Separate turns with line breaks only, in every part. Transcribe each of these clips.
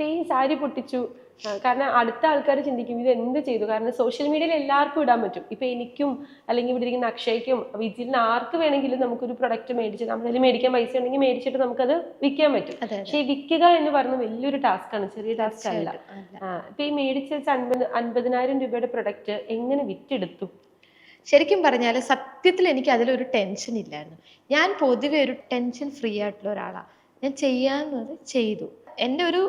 ടേ സാരി പൊട്ടിച്ചു. കാരണം അടുത്ത ആൾക്കാർ ചിന്തിക്കും ഇത് എന്ത് ചെയ്തു? കാരണം സോഷ്യൽ മീഡിയയിൽ എല്ലാവർക്കും ഇടാൻ പറ്റും. ഇപ്പൊ എനിക്കും അല്ലെങ്കിൽ ഇവിടെ ഇരിക്കുന്ന അക്ഷയ്ക്കും വിജിലിന് ആർക്ക് വേണമെങ്കിലും നമുക്കൊരു പ്രൊഡക്റ്റ് മേടിച്ച് നമ്മളതിൽ മേടിക്കാൻ പൈസ ഉണ്ടെങ്കിൽ മേടിച്ചിട്ട് നമുക്കത് വിൽക്കാൻ പറ്റും. പക്ഷേ ഈ വിൽക്കുക എന്ന് പറയുന്നത് വലിയൊരു ടാസ്ക് ആണ് ചെറിയ ടാസ്ക് അല്ല. ഇപ്പം ഈ മേടിച്ച് വെച്ച അൻപത് അൻപതിനായിരം രൂപയുടെ പ്രൊഡക്റ്റ് എങ്ങനെ വിറ്റെടുത്തു?
ശരിക്കും പറഞ്ഞാൽ സത്യത്തിൽ എനിക്ക് അതിലൊരു ടെൻഷൻ ഇല്ലായിരുന്നു. ഞാൻ പൊതുവെ ഒരു ടെൻഷൻ ഫ്രീ ആയിട്ടുള്ള ഒരാളാണ് ഞാൻ ചെയ്യാമെന്നത് ചെയ്തു. എന്റെ ഒരു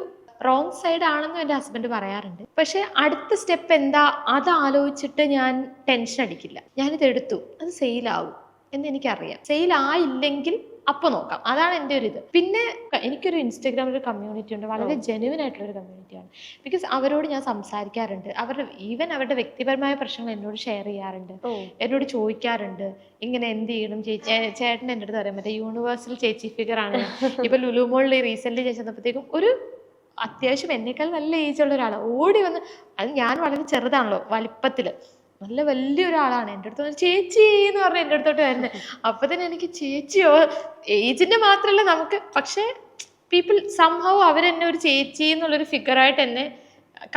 റോങ് സൈഡ് ആണെന്നും എന്റെ ഹസ്ബൻഡ് പറയാറുണ്ട്. പക്ഷെ അടുത്ത സ്റ്റെപ്പ് എന്താ? അത് ആലോചിച്ചിട്ട് ഞാൻ ടെൻഷൻ അടിക്കില്ല. ഞാനിത് എടുത്തു. അത് സെയിലാവും എന്ന് എനിക്കറിയാം. സെയിൽ ആയില്ലെങ്കിൽ അപ്പോൾ നോക്കാം. അതാണ് എന്റെ ഒരു ഇത്. പിന്നെ എനിക്കൊരു ഇൻസ്റ്റഗ്രാമിൽ ഒരു കമ്മ്യൂണിറ്റി ഉണ്ട്. വളരെ ജെനുവിൻ ആയിട്ടുള്ള ഒരു കമ്മ്യൂണിറ്റിയാണ് ബിക്കോസ് അവരോട് ഞാൻ സംസാരിക്കാറുണ്ട്. അവരുടെ ഈവൻ അവരുടെ വ്യക്തിപരമായ പ്രശ്നങ്ങൾ എന്നോട് ഷെയർ ചെയ്യാറുണ്ട്. എന്നോട് ചോദിക്കാറുണ്ട്. ഇങ്ങനെ എന്ത് ചെയ്യണം? ചേച്ചി ചേട്ടൻ എന്റെ അടുത്ത് പറയാം. മറ്റേ യൂണിവേഴ്സൽ ചേച്ചി ഫിഗർ ആണ്. ഇപ്പൊ ലുലുമോളിൽ റീസെന്റ് ചേച്ചി വന്നപ്പോഴത്തേക്കും ഒരു അത്യാവശ്യം എന്നേക്കാൾ നല്ല ഏജ് ഉള്ള ഒരാളാണ് ഓടി വന്ന് അത് ഞാൻ വളരെ ചെറുതാണല്ലോ വലിപ്പത്തിൽ നല്ല വലിയൊരാളാണ് എന്റെ അടുത്ത് ചേച്ചി എന്ന് പറഞ്ഞ് എന്റെ അടുത്തോട്ട് വരുന്നത് അപ്പൊ തന്നെ എനിക്ക് ചേച്ചിയോ? ഏജിന്റെ മാത്രമല്ല നമുക്ക് പക്ഷേ പീപ്പിൾ സംഭവം അവരെന്നെ ഒരു ചേച്ചി എന്നുള്ളൊരു ഫിഗറായിട്ട് എന്നെ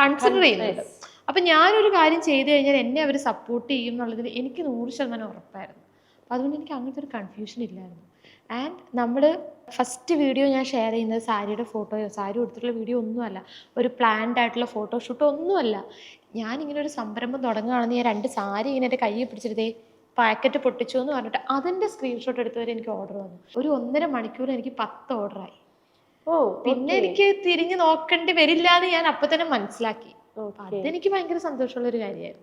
കൺസിഡർ ചെയ്യുന്നുണ്ട്. അപ്പം ഞാനൊരു കാര്യം ചെയ്തു കഴിഞ്ഞാൽ എന്നെ അവർ സപ്പോർട്ട് ചെയ്യും എന്നുള്ളതിൽ എനിക്ക് നൂറ് ശതമാനം ഉറപ്പായിരുന്നു. അപ്പം അതുകൊണ്ട് എനിക്ക് അങ്ങനത്തെ ഒരു കൺഫ്യൂഷൻ ഇല്ലായിരുന്നു. ആൻഡ് നമ്മൾ ഫസ്റ്റ് വീഡിയോ ഞാൻ ഷെയർ ചെയ്യുന്നത് സാരിയുടെ ഫോട്ടോയോ സാരി കൊടുത്തിട്ടുള്ള വീഡിയോ ഒന്നുമല്ല. ഒരു പ്ലാൻഡ് ആയിട്ടുള്ള ഫോട്ടോഷൂട്ടോ ഒന്നുമല്ല. ഞാനിങ്ങനെ ഒരു സംരംഭം തുടങ്ങുകയാണെന്ന് ഞാൻ രണ്ട് സാരി ഇങ്ങനെ എന്റെ കയ്യിൽ പിടിച്ചിരുതേ പാക്കറ്റ് പൊട്ടിച്ചു എന്ന് പറഞ്ഞിട്ട് അതിന്റെ സ്ക്രീൻഷോട്ട് എടുത്തവരെ എനിക്ക് ഓർഡർ വന്നു. ഒരു ഒന്നര മണിക്കൂർ എനിക്ക് പത്ത് ഓർഡറായി
ഓ
പിന്നെ എനിക്ക് തിരിഞ്ഞു നോക്കേണ്ടി വരില്ല എന്ന് ഞാൻ അപ്പം തന്നെ മനസ്സിലാക്കി അതെനിക്ക് ഭയങ്കര സന്തോഷമുള്ള ഒരു കാര്യമായിരുന്നു.